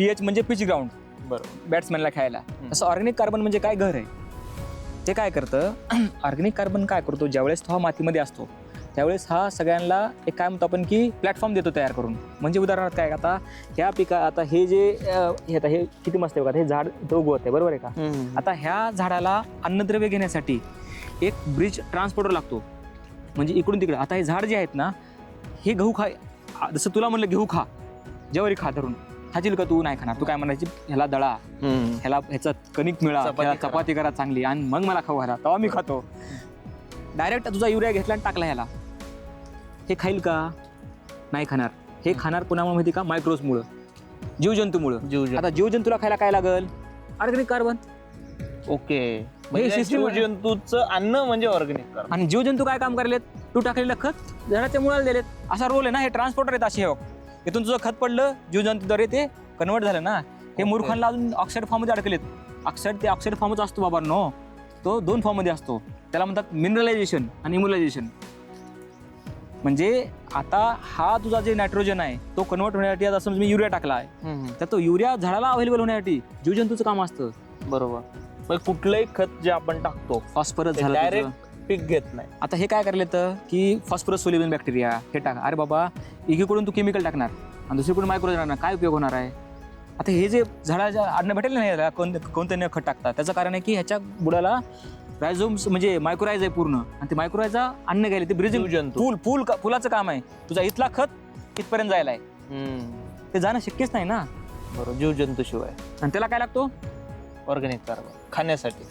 PH म्हणजे pitch ground. बरोबर. बॅट्समॅनला खेळायला. तसं ऑर्गॅनिक कार्बन म्हणजे काय घर आहे? ते काय करतं? ऑर्गॅनिक कार्बन काय करतो? ज्यावेळेस तो हा मातीमध्ये असतो त्यावेळेस हा सगळ्यांना एक काय म्हणतो आपण की प्लॅटफॉर्म देतो तयार करून. म्हणजे उदाहरणार्थ काय आता ह्या पिका आता हे जे अं, हे आता हे किती मस्त आहे बघा हे झाड इथं उगवत आहे बरोबर आहे का? आता ह्या झाडाला अन्नद्रव्य घेण्यासाठी एक ब्रिज ट्रान्सपोर्टर लागतो. म्हणजे इकडून तिकडे. आता हे झाड जे आहेत ना हे गहू खा आ, जसं तुला म्हणलं घेऊ खा ज्वारी खा धरून. खातील का तू? नाही खाणार. तू काय म्हणायची? ह्याला दळा. ह्याला ह्याचा कणिक मिळा. चपाती ह्याला करा. चपाती करा चांगली. आणि मग मला खाऊ घाला. तेव्हा मी खातो. डायरेक्ट तुझा युरिया घेतला आणि टाकला ह्याला. हे खाईल का? नाही खाणार. हे खाणार कोणामुळे माहिती का? मायक्रोसमुळं जीवजंतूमुळं. जीव आता जीवजंतूला खायला काय लागल? Organic carbon okay. म्हणजे system आहे. अन्न म्हणजे ऑर्गॅनिक आणि जीवजंतू काय काम करायलेत तू टाकलेलं खत झाडाच्या मुळाला दिलेत. असा रोल आहे ना? हे ट्रान्सपोर्टर आहेत असे हे. बघ. इथून तुझं खत पडलं जीवजंतूद्वारे ते कन्वर्ट झालं ना. हे मूर्खांना अजून ऑक्साईड फॉर्ममध्ये अडकलेत. ऑक्साईड ते ऑक्साईड फॉर्मच असतो बाबा नो तो दोन फॉर्ममध्ये असतो. त्याला म्हणतात मिनरलायझेशन आणि इम्युलायझेशन म्हणजे आता हा तुझा जे नायट्रोजन आहे तो कन्वर्ट होण्यासाठी आता समजा मी युरिया टाकला आहे. तर तो युरिया झाडाला अवेलेबल होण्यासाठी जीवजंतूचं काम असतं. बरोबर. कुठलंही खत जे आपण टाकतो फॉस्फरस झालं. डायरेक्ट पीक घेत नाही. आता हे काय करले तर की फॉस्फरस सोलिबन बॅक्टेरिया हे टाक. अरे बाबा एकीकडून तू केमिकल टाकणार आणि दुसरीकडून मायक्रो टाकणार. काय उपयोग होणार आहे? आता हे जे झाडाच्या अन्न भेटेल नाही याला कोण कोणतं न खत टाकतात? त्याचं कारण आहे की ह्याच्या बुडाला रायझोम्स म्हणजे मायक्रोरायज आहे पूर्ण. आणि ते मायक्रोरायचा अन्न गेले ते ब्रिजिंग जीवजंतू. फुल फुल फुलाचं काम आहे. तुझा इथला खत इथपर्यंत जायला आहे. ते जाणं शक्यच नाही ना? बरोबर जीवजंतू शिवाय. आणि त्याला काय लागतो? ऑर्गॅनिक कार्बन खाण्यासाठी.